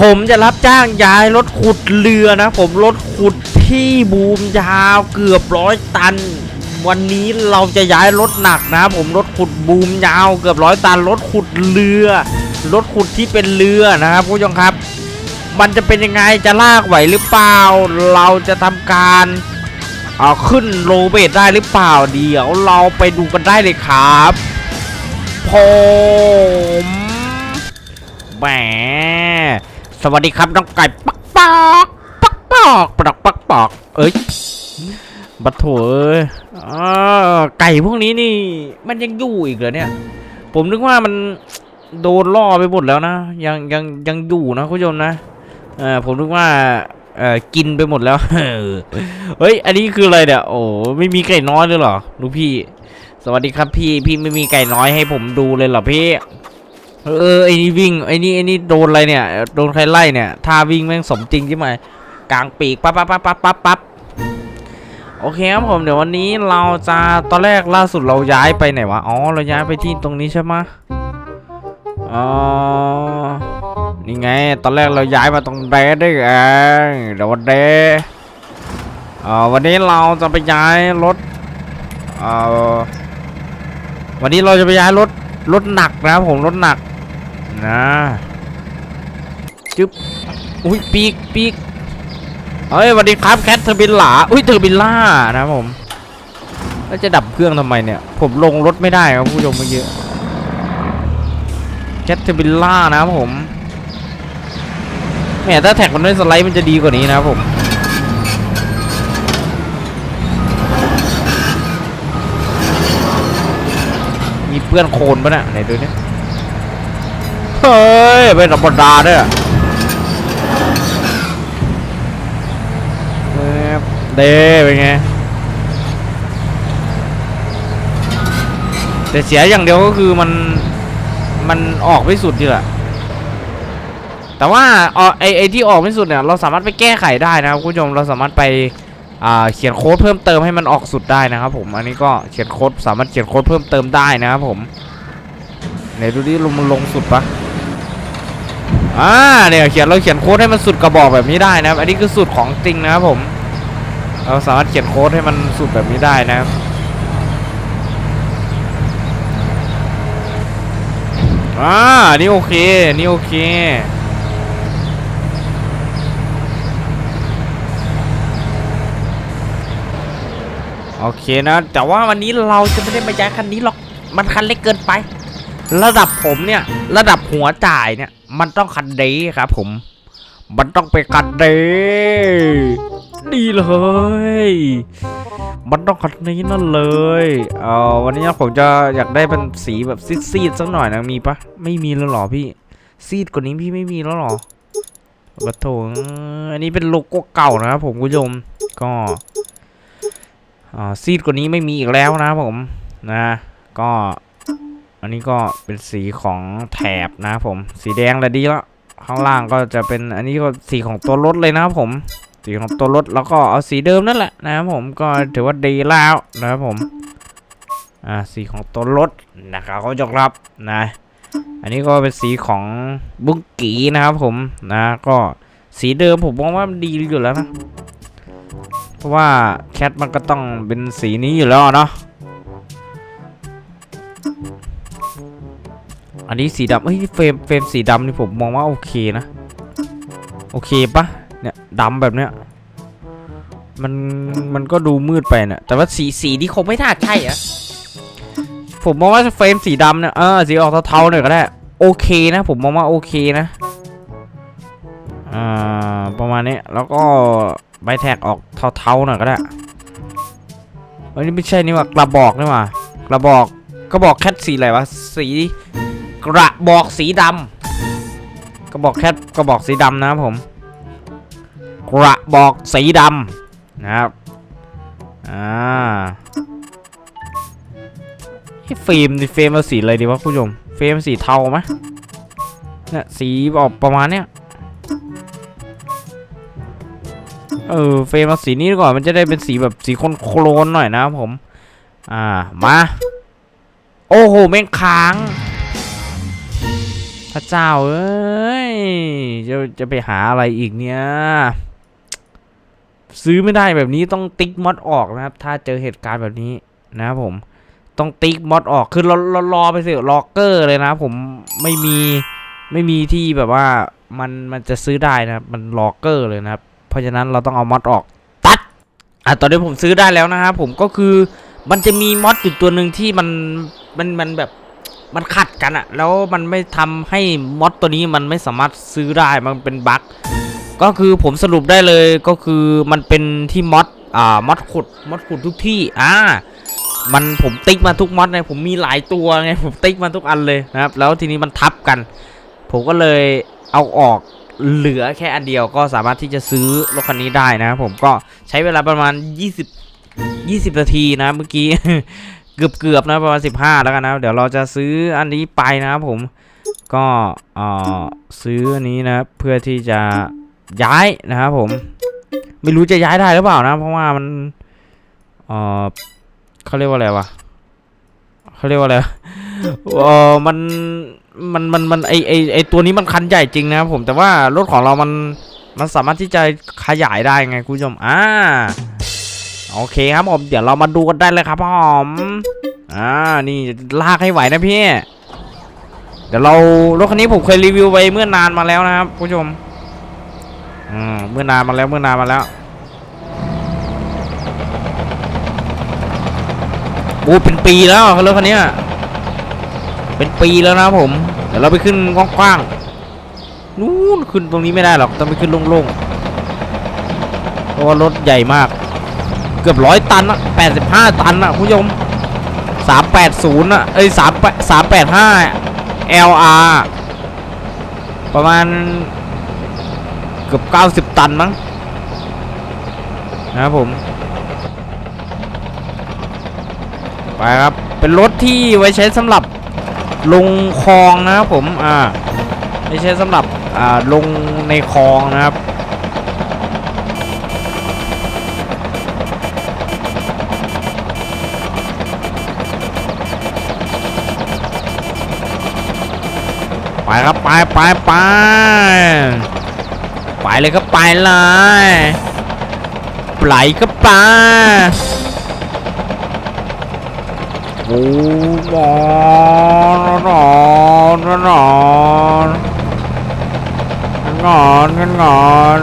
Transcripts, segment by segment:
ผมจะรับจ้างย้ายรถขุดเรือนะ ผมรถขุดที่บูมยาวเกือบร้อยตัน วันนี้เราจะย้ายรถหนักนะ ผมรถขุดบูมยาวเกือบร้อยตันรถขุดเรือรถขุดที่เป็นเรือนะครับผู้ชมครับ มันจะเป็นยังไงจะลากไหวหรือเปล่า เราจะทำการเอาขึ้นโรเบตได้หรือเปล่าเดี๋ยวเราไปดูกันได้เลยครับผมแหม สวัสดีครับน้องไก่ปักปอกปักปอกปักปักปอก เอ้ยบัดโถเอ้ยอ้าวไก่พวกนี้นี่ มันยังอยู่อีกเหรอเนี่ย ผมนึกว่ามันโดนล่อไปหมดแล้วนะ ยังยังยังอยู่นะคุณผู้ชมนะเออผมนึกว่าเออกินไปหมดแล้ว เฮ้ย อันนี้คืออะไรเนี่ย โอ้ไม่มีไก่น้อยเลยเหรอลูกพี่ สวัสดีครับพี่ พี่ไม่มีไก่น้อยให้ผมดูเลยเหรอพี่ เออไอ้นี่วิ่งไอ้นี่ไอ้นี่โดนอะไรเนี่ยโดนใครไล่เนี่ยท่าวิ่งแม่งสมจริงใช่ไหมกลางปีกปั๊บปั๊บปั๊บปั๊บปั๊บปั๊บโอเคครับผมเดี๋ยววันนี้เราจะตอนแรกล่าสุดเราย้ายไปไหนวะอ๋อเราย้ายไปที่ตรงนี้ใช่ไหมอ๋อนี่ไง ตอนแรกเราย้ายมาตรงเดได้เองเดี๋ยววันเดเอ่อวันนี้เราจะไปย้ายรถเอ่อวันนี้เราจะไปย้ายรถรถหนักนะครับผมรถหนัก นะจึ๊บอุ้ยปีกปีกเฮ้ยสวัสดีครับแคทเทอร์บินหลาอุ้ยเทอร์บินล่านะผมแล้วจะดับเครื่องทำไมเนี่ย ผมลงรถไม่ได้ครับผู้ชมเมื่อกี้แคทเทอร์บินล่านะผมแหมถ้าแท็กมันไม่สไลด์มันจะดีกว่านี้นะผมมีเพื่อนโคลนปะเนี่ยไหนดูนี่ย เฮ้ยเป็นธรรมดาด้วยอะเฮ้ยเด้เป็นไงแต่เสียอย่างเดียวก็คือมันมันออกไม่สุดดีแหละแต่ว่าเออไอไอที่ออกไม่สุดเนี่ยเราสามารถไปแก้ไขได้นะครับคุณผู้ชมเราสามารถไปเขียนโค้ดเพิ่มเติมให้มันออกสุดได้นะครับผมอันนี้ก็เขียนโค้ดสามารถเขียนโค้ดเพิ่มเติมได้นะครับผมไหนดูดิลงมันลงสุดปะ อ่าเนี่ยเขียนเราเขียนโค้ดให้มันสุดกระบอกแบบนี้ได้นะครับ อันนี้คือสุดของจริงนะครับผม เราสามารถเขียนโค้ดให้มันสุดแบบนี้ได้นะครับอ่านี่โอเค นี่โอเคโอเคนะ แต่ว่าวันนี้เราจะไม่ได้มาย้ายคันนี้หรอก มันคันเล็กเกินไป ระดับผมเนี่ย ระดับหัวจ่ายเนี่ยมันต้องคันเดครับผม มันต้องเป็นคันเดดีเลย มันต้องคันนี้นั่นเลยเออวันนี้ผมจะอยากได้เป็นสีแบบซีดๆสักหน่อยนะมีปะไม่มีแล้วหรอพี่ซีดกว่านี้พี่ไม่มีแล้วหรอกระโถงอันนี้เป็นโลโก้เก่านะครับผมคุณผู้ชมก็อ่าซีดกว่านี้ไม่มีอีกแล้วนะผมนะ ก็ อันนี้ก็เป็นสีของแถบนะผม สีแดงและดีแล้วข้างล่างก็จะเป็นอันนี้ก็สีของตัวรถเลยนะครับผม สีของตัวรถแล้วก็เอาสีเดิมนั่นแหละนะครับผมก็ถือว่าดีแล้วนะครับผมอ่าสีของตัวรถนะครับเขาจะรับนะ อันนี้ก็เป็นสีของบุ้งกีนะครับผมนะก็สีเดิมผมมองว่ามันดีอยู่แล้วนะ เพราะว่าแคทมันก็ต้องเป็นสีนี้อยู่แล้วเนาะ อันนี้สีดำเฮ้ยเฟรมเฟรมสีดำนี่ผมมองว่าโอเคนะ โอเคปะเนี่ยดำแบบเนี้ยมันมันก็ดูมืดไปเนี่ยแต่ว่าสีสีที่คงไม่น่าใช่อะผมมองว่าเฟรมสีดำเนี่ยเออสีออกเทาๆหน่อยก็ได้ โอเคนะ ผมมองว่าโอเคนะอ่าประมาณนี้แล้วก็ใบแท็กออกเทาๆหน่อยก็ได้อ้ยนี่ไม่ใช่นี่หว่ากระบอกนี่ว่ากระบอกกระบอกแคทสีอะไรวะสี กระบอกสีดำกระบอกแคทกระบอกสีดำนะครับผม กระบอกสีดำนะครับอ่าเฮ้ยเฟรมนี่เฟรมเอาสีอะไรดีวะคุณผู้ชมเฟรมสีเทาไหมเนี่ยสีออกประมาณเนี้ยเออเฟรมเอาสีนี้ดีกว่อนมันจะได้เป็นสีแบบสีโคลนๆหน่อยนะครับผม อ่ามา โอ้โหแม่งค้าง พระเจ้าเอ้ยจะจะไปหาอะไรอีกเนี่ยซื้อไม่ได้แบบนี้ต้องติ๊กมอดออกนะครับ ถ้าเจอเหตุการณ์แบบนี้นะครับผมต้องติ๊กมอดออกคือเราเรารอไปสิล็อกเกอร์เลยนะผมไม่มีไม่มีที่แบบว่ามันมันจะซื้อได้นะมันล็อกเกอร์เลยนะครับ เพราะฉะนั้นเราต้องเอามอดออกตัดอะตอนนี้ผมซื้อได้แล้วนะครับผมก็คือมันจะมีมอดอยู่ตัวหนึ่งที่มันมันมันแบบ มันขัดกันอะแล้วมันไม่ทำให้มอดตัวนี้มันไม่สามารถซื้อได้มันเป็นบั๊กก็คือผมสรุปได้เลยก็คือมันเป็นที่มอดอ่ามอดขุดมอดขุดทุกที่อ่ามันผมติ๊กมาทุกมอดไงผมมีหลายตัวไงผมติ๊กมาทุกอันเลยนะครับ แล้วทีนี้มันทับกัน ผมก็เลยเอาออกเหลือแค่อันเดียวก็สามารถที่จะซื้อรถคันนี้ได้นะครับผมก็ใช้เวลาประมาณ 20 20 นาทีนะเมื่อกี้ เกือบเกือบๆนะประมาณ15แล้วกันนะ เดี๋ยวเราจะซื้ออันนี้ไปนะครับผม ก็เอ่อซื้ออันนี้นะเพื่อที่จะย้ายนะครับผม ไม่รู้จะย้ายได้หรือเปล่านะ เพราะว่ามันเอ่อเขาเรียกว่าอะไรวะเขาเรียกว่าอะไรเออมัน มัน มัน มัน ไอ ไอ ไอตัวนี้มันคันใหญ่จริงนะครับผม แต่ว่ารถของเรามัน มันสามารถที่จะขยายได้ไงคุณผู้ชม อ่า โอเคครับผมเดี๋ยวเรามาดูกันได้เลยครับผมอ่านี่ลากให้ไหวนะพี่ เดี๋ยวเรารถคันนี้ผมเคยรีวิวไปเมื่อนานมาแล้วนะครับผู้ชมอืมเมื่อนานมาแล้วเมื่อนานมาแล้วโอ้เป็นปีแล้วรถคันนี้เป็นปีแล้วนะผม เดี๋ยวเราไปขึ้นกว้างๆนู้นขึ้นตรงนี้ไม่ได้หรอกต้องไปขึ้นโล่งๆเพราะว่ารถใหญ่มาก เกือบร้อยตันอะแปดสิบห้าตันอะคุณผู้ชมสามแปดศูนย์อะเอ้ยสามสามแปดห้า LR ประมาณเกือบเก้าสิบตันมั้งนะครับผม ไปครับ เป็นรถที่ไว้ใช้สำหรับลงคลองนะครับผม อ่า ไม่ใช่สำหรับ อ่า ลงในคลองนะครับ ครับไปไปไปไปเลยก็ไปเลยไหลก็ไปโอ้นอนนอนนอนนอนนอนนอน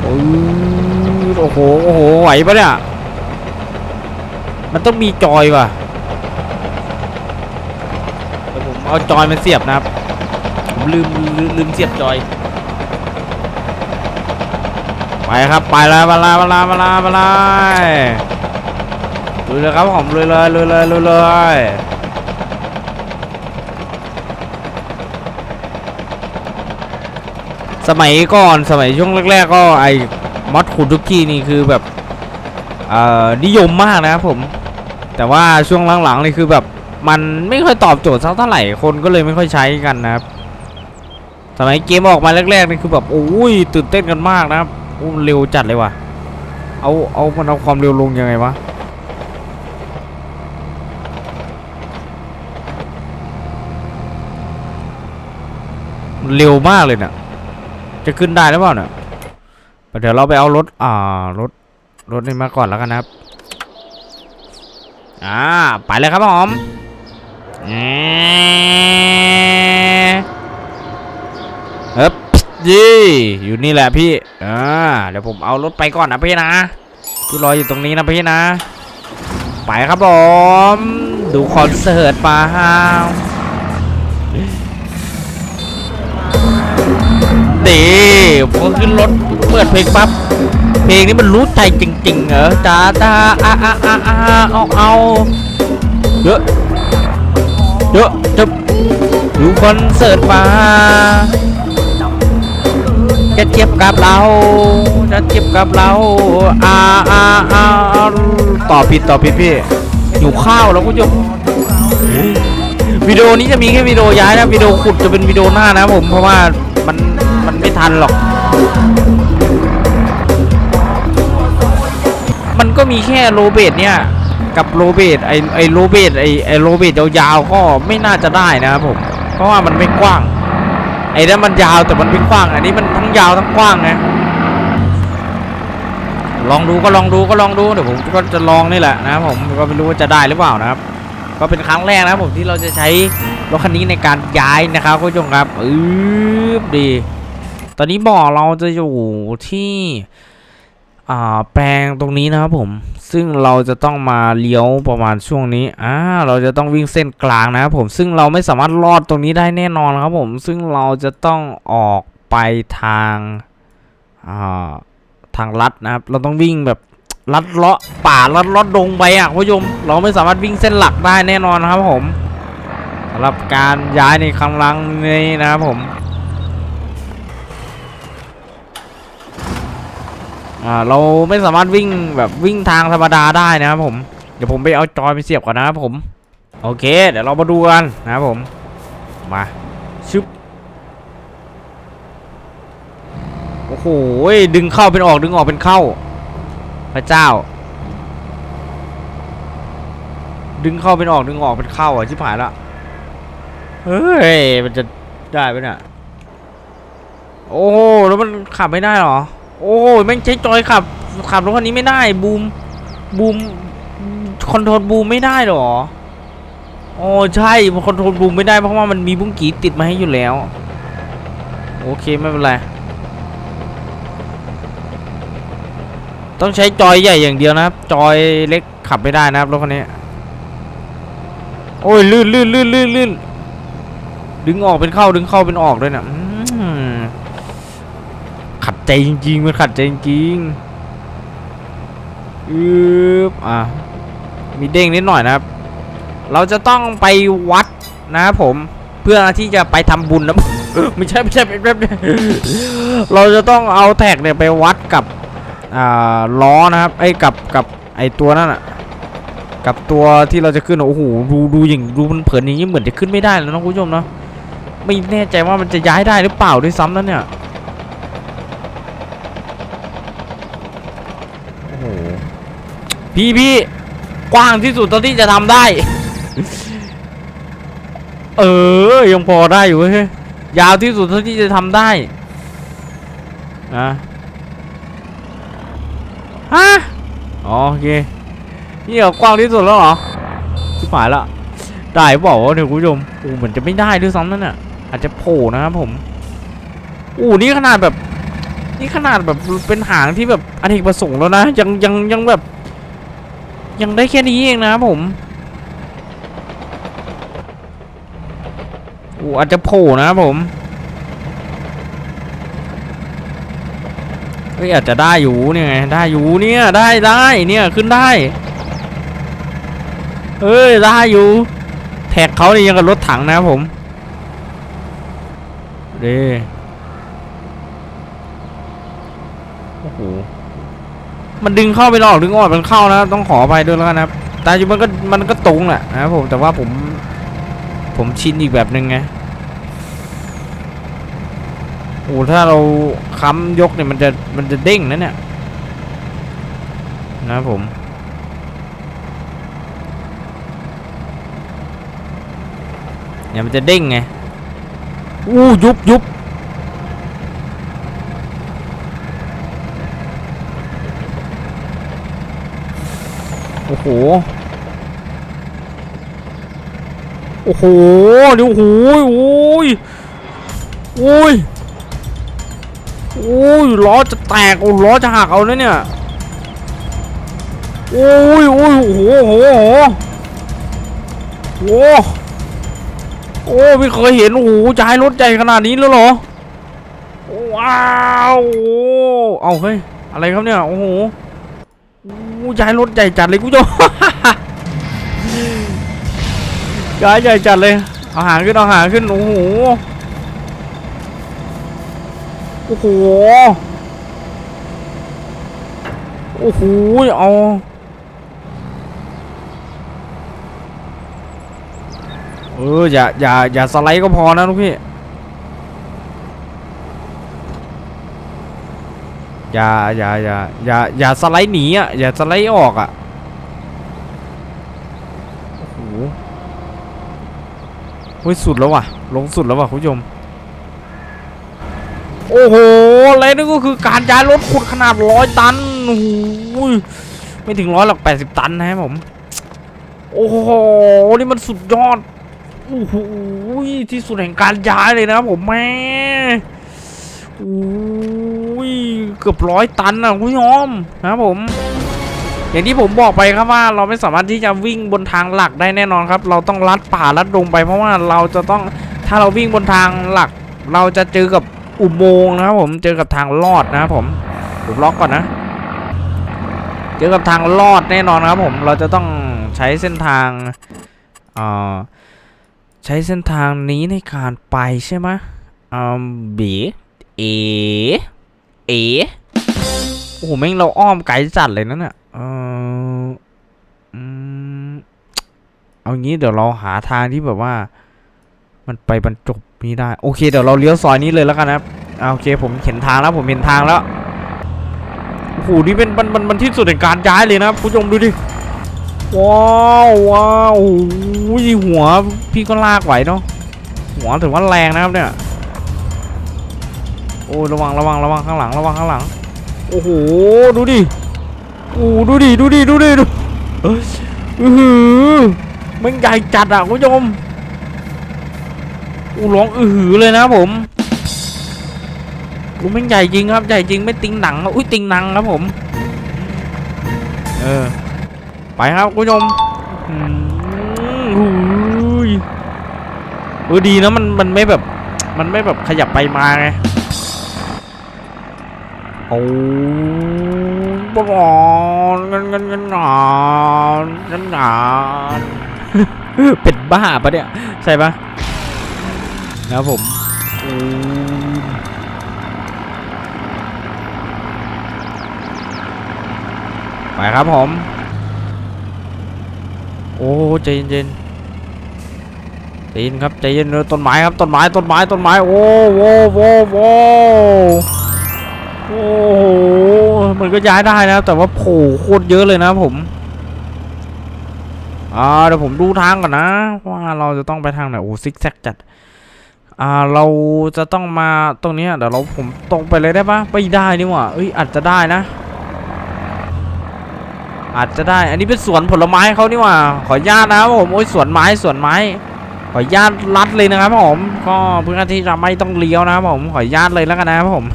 โอ้ยโอ้โห โอ้โห ไหวปะเนี่ย มันต้องมีจอยว่ะเดี๋ยวผมเอาจอยมาเสียบนะครับ ผมลืมลืมลืมเสียบจอย ไปครับไปเลยมาลามาลามาลามาลาลุยเลยครับผมลุยเลยลุยเลยลุยเลยสมัยก่อนสมัยช่วงแรก ๆ ก็ไอ้มอดขุดทุกที่นี่คือแบบเอ่อนิยมมากนะครับผม แต่ว่าช่วงหลังๆนี่คือแบบมันไม่ค่อยตอบโจทย์สักเท่าไหร่คนก็เลยไม่ค่อยใช้กันนะครับสมัยเกมออกมาแรกๆนี่คือแบบโอ้ยตื่นเต้นกันมากนะครับโอ้เร็วจัดเลยว่ะเอาเอามันเอาความเร็วลงยังไงวะเร็วมากเลยเนี่ยจะขึ้นได้หรือเปล่าเนี่ยเดี๋ยวเราไปเอารถ อ่า รถ รถนี่มาก่อนแล้วกันนะครับ อ่าไปเลยครับผมเฮ้ยยี่อยู่นี่แหละพี่อ่าเดี๋ยวผมเอารถไปก่อนนะพี่นะพี่รออยู่ตรงนี้นะพี่นะ ไปครับผม ดูคอนเสิร์ตมาฮาวดีพอขึ้นรถเปิดเพลงปั๊บ เพลงนี้มันรู้ใจจริงๆ เหรอจ้าจ้าอ่าอ่าอ่าอ่าเอาเอาเยอะเยอะจะดูคอนเสิร์ตมาจะเทียบกับเรา จะเทียบกับเราอ่าอ่าอ่าต่อผิดต่อผิดพี่หิวข้าวแล้วคุณผู้ชมวิดีโอนี้จะมีแค่วิดีโอย้ายนะวิดีโอขุดจะเป็นวิดีโอหน้านะผมเพราะว่ามันมันไม่ทันหรอก มันก็มีแค่โรเบตเนี่ยกับโรเบตไอไอโรเบตไอไอโรเบตยาวๆก็ไม่น่าจะได้นะครับผมเพราะว่ามันไม่กว้าง ไอ้นั่นมันยาวแต่มันไม่กว้าง อันนี้มันทั้งยาวทั้งกว้างไงลองดูก็ลองดูก็ลองดูเดี๋ยวผมก็จะลองนี่แหละนะครับผมก็ไม่รู้ว่าจะได้หรือเปล่านะครับ ก็เป็นครั้งแรกนะครับผมที่เราจะใช้รถคันนี้ในการย้ายนะครับคุณผู้ชมครับอืบดี ตอนนี้บ่อเราจะอยู่ที่ แปลงตรงนี้นะครับผม ซึ่งเราจะต้องมาเลี้ยวประมาณช่วงนี้อ่าเราจะต้องวิ่งเส้นกลางนะครับผม ซึ่งเราไม่สามารถลอดตรงนี้ได้แน่นอนครับผม ซึ่งเราจะต้องออกไปทางทางลัดนะครับ เราต้องวิ่งแบบลัดเลาะป่าลัดเลาะดงไปอะคุณผู้ชม เราไม่สามารถวิ่งเส้นหลักได้แน่นอนครับผมสำหรับการย้ายในครั้งนี้นะครับผม อ่าเราไม่สามารถวิ่งแบบวิ่งทางธรรมดาได้นะครับผม เดี๋ยวผมไปเอาจอยไปเสียบก่อนนะครับผม โอเค เดี๋ยวเรามาดูกันนะครับผม มาชึบโอ้โหดึงเข้าเป็นออกดึงออกเป็นเข้า พระเจ้า ดึงเข้าเป็นออกดึงออกเป็นเข้าอะชิบหายละเฮ้ยมันจะได้ไหมเนี่ยโอ้โหแล้วมันขับไม่ได้หรอ โอ้ยแม่งใช้จอยขับ ขับรถคันนี้ไม่ได้ บูม บูม คอนโทรลบูมไม่ได้หรอโอ้ใช่มันคอนโทรลบูมไม่ได้เพราะว่ามันมีบุ้งกีติดมาให้อยู่แล้ว โอเคไม่เป็นไร ต้องใช้จอยใหญ่อย่างเดียวนะครับ จอยเล็กขับไม่ได้นะครับรถคันนี้ โอ้ยลื่นลื่นลื่นลื่นลื่นดึงออกเป็นเข้าดึงเข้าเป็นออกด้วยนะอืมขัด ใจจริงๆมันขัดใจจริงๆอืบอะมีเด้งนิดหน่อยนะครับ เราจะต้องไปวัดนะครับผมเพื่อที่จะไปทำบุญนะไม่ใช่ไม่ใช่เป็นแบบเราจะต้องเอาแท็กเนี่ยไปวัดกับอ่าล้อนะครับไอ้กับกับไอ้ตัวนั่นอะกับตัวที่เราจะขึ้นอะโอ้โหดูดูอย่างดูมันเผินอย่างนี้เหมือนจะขึ้นไม่ได้แล้วนะคุณผู้ชมเนาะไม่แน่ใจว่ามันจะย้ายได้หรือเปล่าด้วยซ้ำนั่นเนี่ย โอ้โหพี่พี่กว้างที่สุดเท่าที่จะทำได้ เออ ยังพอได้อยู่เว้ยยาวที่สุดเท่าที่จะทำได้นะฮะอ๋อโอเค นี่เหรอกว้างที่สุดแล้วเหรอชิบหายละได้บอกว่าเนี่ยคุณผู้ชมอ้เหมือนจะไม่ได้ด้วยซ้ำนั่นน่ะอาจจะโผล่นะครับผมอู้นี่ขนาดแบบ นี่ขนาดแบบเป็นหางที่แบบอเนกประสงค์แล้วนะ ยังยังยังแบบ ยังได้แค่นี้เองนะผมอ้อาจจะโผล่นะผมเฮ้ยอาจจะได้อยู่เนี่ยไงได้อยู่เนี่ยได้ได้เนี่ยขึ้นได้เอ้ยได้อยู่ แท็กเขาเนี่ยยังกับรถถังนะผมเด้ โอ้โห มันดึงเข้าไปนออกดึงออกมันเข้านะ ต้องขอไปด้วยแล้วกันนะครับแต่อยู่มันก็มันก็ตรงแหละนะครับผมแต่ว่าผม ผมชินอีกแบบหนึ่งไงโอ้ถ้าเราค้ำยกเนี่ยมันจะมันจะเด้งนะเนี่ยนะผมเนี่ยมันจะเด้งไงอู้ยุบยุบ โอ้โห โอ้โหเดี๋ยวโอ้โหโอ้ยโอ้ยโอ้ยล้อจะแตกโอ้ล้อจะหักเอาแล้วเนี่ยโอ้ยโอ้ยโอ้โหโอ้โหโอ้โหโอ้ไม่เคยเห็นโอ้โหจะให้รถใหญ่ขนาดนี้แล้วเหรอว้าวโอ้เอาเฮ้ยอะไรครับเนี่ยโอ้โห อู้ย้ายรถใหญ่จัดเลยกูจย้ายใหญ่จัดเลย เอาหางขึ้นเอาหางขึ้นโอ้โหโอ้โหโอ้โหเอาเอออย่าอย่าอย่าสไลด์ก็พอนะลูกพี่ อย่าอย่าอย่าอย่าอย่าสไลด์หนีอะอย่าสไลด์ออกอะโอ้โหเฮ้ยสุดแล้วว่ะ ลงสุดแล้วว่ะคุณผู้ชมโอ้โหอะไรนั่นก็คือการย้ายรถขุดขนาดร้อยตันโอ้โไม่ถึงร้อยหรอกแปดสิบตันนะครับผม โอ้โห นี่มันสุดยอด โอ้โห ที่สุดแห่งการย้ายเลยนะครับผมแม่โอ้ ยเกือบร้อยตันนะคุณผู้ชมนะครับผม อย่างที่ผมบอกไปครับว่าเราไม่สามารถที่จะวิ่งบนทางหลักได้แน่นอนครับ เราต้องลัดป่าลัดดงไป เพราะว่าเราจะต้องถ้าเราวิ่งบนทางหลัก เราจะเจอกับอุโมงค์นะครับผมเจอกับทางลอดนะครับผมผมล็อกก่อนนะ เจอกับทางลอดแน่นอนครับผมเราจะต้องใช้เส้นทางเอ่อใช้เส้นทางนี้ในการไปใช่ไหมอืมบีเอ เอโอ้โหแม่งเราอ้อมไกลจัดเลยนั่นน่ะเอออืมเอางี้เดี๋ยวเราหาทางที่แบบว่า มันไปบรรจบนี้ได้ โอเคเดี๋ยวเราเลี้ยวซอยนี้เลยแล้วกันนะโอเคผมเห็นทางแล้วผมเห็นทางแล้วโอ้โหนี่เป็นมันมันมันที่สุดในการย้ายเลยนะครับผู้ชมดูดิว้าวว้าวโอ้โหหัวพี่ก็ลากไหวเนาะหัวถือว่าแรงนะครับเนี่ย อ้ระวังระวังระวังข้างหลังระวังข้างหลัง โอ้โหดูดิโอ้ดูดิดูดิดูดิดูเอ้ยอื้อหือมันใหญ่จัดอะคุณผู้ชมอู้ร้องอือหือเลยนะผมอู้มันใหญ่จริงครับใหญ่จริงไม่ติงหนังอุ้ยติงหนังครับผมเออไปครับคุณผู้ชมอืมอุ้ยเออดีนะมันมันไม่แบบมันไม่แบบขยับไปมาไง อ้บอลเงินเงินเงินงานเงินงานเป็นบ้าปะเนี่ย ใช่ปะนะครับผมไปครับผม โอ้ใจเย็นใจเย็นครับใจเย็นเลยต้นไม้ครับต้นไม้ต้นไม้ต้นไม้โอ้โหโว้โว้ โอ้โหมันก็ย้ายได้นะ แต่ว่าโผล่โคตรเยอะเลยนะผมอ่าเดี๋ยวผมดูทางก่อนนะ ว่าเราจะต้องไปทางไหนโอ้ซิกแซกจัดอ่าเราจะต้องมาตรงนี้เดี๋ยวเราผมตรงไปเลยได้ปะไม่ได้นี่หว่าเอ้ยอาจจะได้นะ อาจจะได้ อันนี้เป็นสวนผลไม้เขานี่หว่า ขออนุญาตนะผมโอ้ยสวนไม้สวนไม้ ขออนุญาตลัดเลยนะครับผม ก็เพื่อที่จะไม่ต้องเลี้ยวนะครับผมขออนุญาตเลยแล้วกันนะครับผม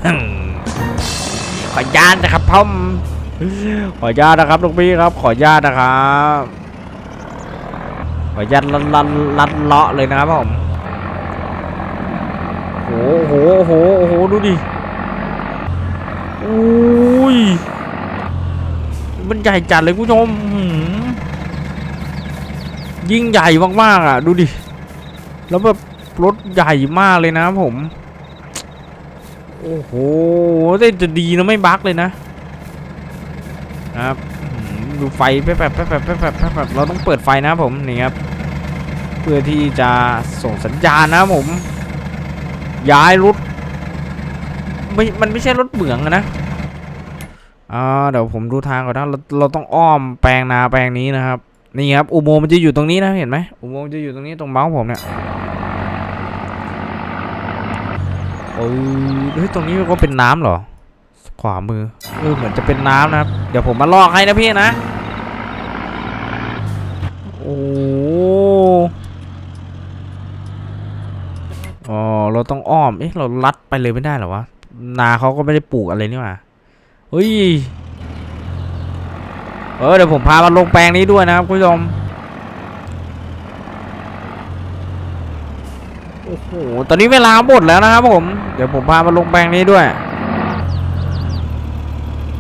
ออนุญาตนะครับพ่อมขออนุญาตนะครับลูกพี่ครับ ขออนุญาตนะครับขออนุญาตลัดลัดลัดเลาะเลยนะครับผมโอ้โหโอ้โหโอ้โหดูดิอุ้ยมันใหญ่จัดเลยคุณผู้ชมยิ่งใหญ่มากๆอะ ดูดิ แล้วแบบรถใหญ่มากเลยนะครับผม โอ้โหแต่จะดีนะไม่บั๊กเลยนะครับอื้อหือดูไฟแป๊บแป๊บแป๊บแป๊บเราต้องเปิดไฟนะผมนี่ครับเพื่อที่จะส่งสัญญาณนะผม ย้ายรถไม่มันไม่ใช่รถเหมืองนะอ่าเดี๋ยวผมดูทางก่อนนะเราเราต้องอ้อมแปลงนาแปลงนี้นะครับนี่ครับอุโมงค์มันจะอยู่ตรงนี้นะเห็นไหมอุโมงค์จะอยู่ตรงนี้ตรงเมาส์ผมเนี่ย เออเฮ้ยตรงนี้ก็เป็นน้ำเหรอ ขวามือเออเหมือนจะเป็นน้ำนะครับ เดี๋ยวผมมาลอกให้นะพี่นะ โอ้โหอ๋อเราต้องอ้อม เอ๊ะเราลัดไปเลยไม่ได้เหรอวะ นาเขาก็ไม่ได้ปลูกอะไรนี่หว่าเฮ้ย เออเดี๋ยวผมพามาลงแปลงนี้ด้วยนะครับคุณผู้ชม โอ้โห ตอนนี้เวลาหมดแล้วนะครับผม เดี๋ยวผมพามาลงแปลงนี้ด้วย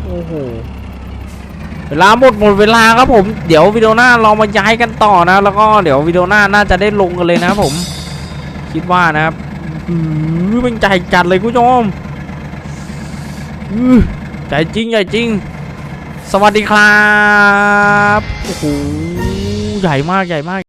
โอ้โห เวลาหมดหมดเวลาครับผม เดี๋ยววิดีโอหน้าเรามาย้ายกันต่อนะ แล้วก็เดี๋ยววิดีโอหน้าน่าจะได้ลงกันเลยนะครับผม คิดว่านะครับอือเป็นใจจัดเลยคุณผู้ชมอื้อใจจริงใหญ่จริง สวัสดีครับ โอ้โห ใหญ่มากใหญ่มาก